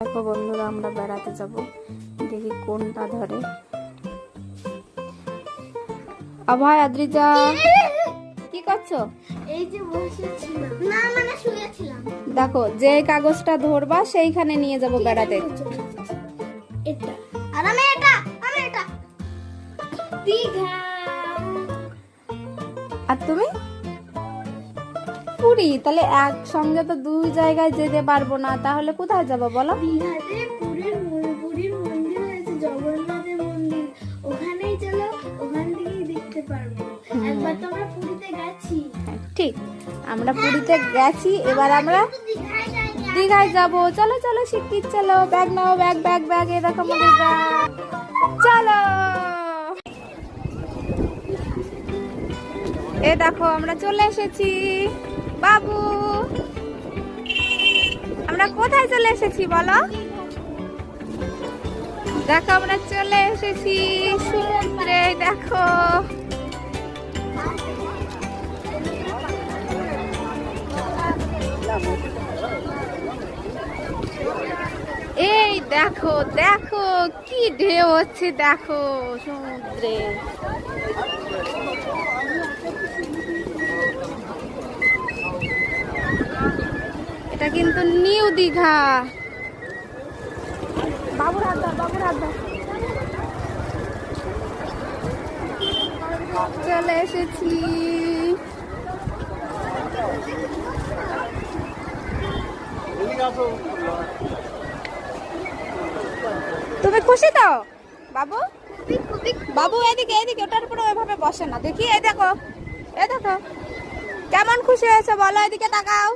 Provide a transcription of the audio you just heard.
দেখো বন্ধুরা আমরা বেড়াতে যাব। দেখি কোনটা ধরে। আভাই আদ্রিজা। কি করছ? এই যে বসেছিলাম। না মানে শুয়েছিলাম। দেখো যে কাগজটা ধরবা সেইখানে নিয়ে যাব বেড়াতে। এটা। আর আমি এটা আমি এটা। দীঘা। আর তুমি? পুরী? তাহলে একসঙ্গে তো দুই জায়গায় যেতে পারব না। তাহলে কোথায় যাব বলো? দীঘাতে পুরীর পুরীর মন্দির হয়েছে জগন্নাথের মন্দির। ওখানেই চলো ওখান থেকেই দেখতে পারব। একবার তো আমরা পুরীতে গেছি। হ্যাঁ, ঠিক। আমরা পুরীতে গেছি এবার আমরা দীঘায় যাব। চলো চলো শিগগির চলো। ব্যাগ নাও ব্যাগ ব্যাগ ব্যাগ এরকম চলো। এ দেখো, আমরা চলে এসেছি। বাবু! আমরা কোথায় চলে এসেছি বলো? দেখো, আমরা চলে এসেছি সমুদ্রে, দেখো। এই দেখো দেখো, কি ঢেউ হচ্ছে, দেখো সমুদ্রে। কিন্তু নিউ দীঘা। বাবুর হাত বাবুর হাত চলে এসেছি। তুমি খুশি তো? বাবু? বাবু, এদিকে এদিকে, ওটার উপরে ওইভাবে বসে না। দেখি, এই দেখো এ দেখো। কেমন খুশি হয়েছে বলো, এদিকে তাকাও।